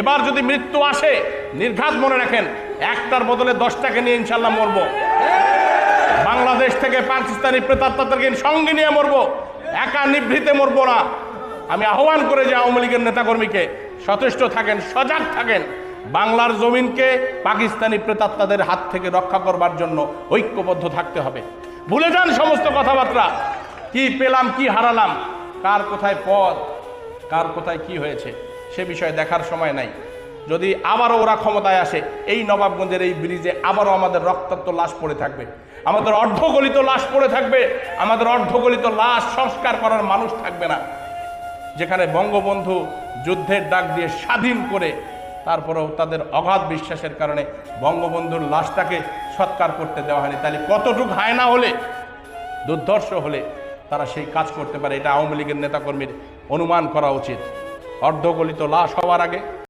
এবার যদি মৃত্যু আসে, নির্ঘাত মনে রাখেন, একটার বদলে দশটাকে নিয়ে ইনশাল্লাহ মরবো। বাংলাদেশ থেকে পাকিস্তানি প্রেতাত্মাদেরকে সঙ্গে নিয়ে মরবো। একা নিভৃতে মরবো না। আমি আহ্বান করে যে আওয়ামী লীগের নেতাকর্মীকে সচেষ্ট থাকেন, সজাগ থাকেন, বাংলার জমিনকে পাকিস্তানি প্রেতাত্মাদের হাত থেকে রক্ষা করবার জন্য ঐক্যবদ্ধ থাকতে হবে। ভুলে যান সমস্ত কথাবার্তা। কি পেলাম, কি হারালাম? কার কোথায় পদ কার কোথায় কি হয়েছে? সে বিষয়ে দেখার সময় নাই। যদি আবারও ওরা ক্ষমতায় আসে, এই নবাবগঞ্জের এই ব্রিজে আবারও আমাদের রক্তাক্ত লাশ পড়ে থাকবে। আমাদের অর্ধগলিত লাশ পড়ে থাকবে। আমাদের অর্ধগলিত লাশ সংস্কার করার মানুষ থাকবে না। যেখানে বঙ্গবন্ধু যুদ্ধের ডাক দিয়ে স্বাধীন করে, তারপরেও তাদের অগাধ বিশ্বাসের কারণে বঙ্গবন্ধুর লাশটাকে সৎকার করতে দেওয়া হয়নি। তাহলে কতটুক হায়না হলে, দুর্ধর্ষ হলে তারা সেই কাজ করতে পারে, এটা আওয়ামী লীগের নেতাকর্মীর অনুমান করা উচিত। অর্ধগলিত লাশ হওয়ার আগে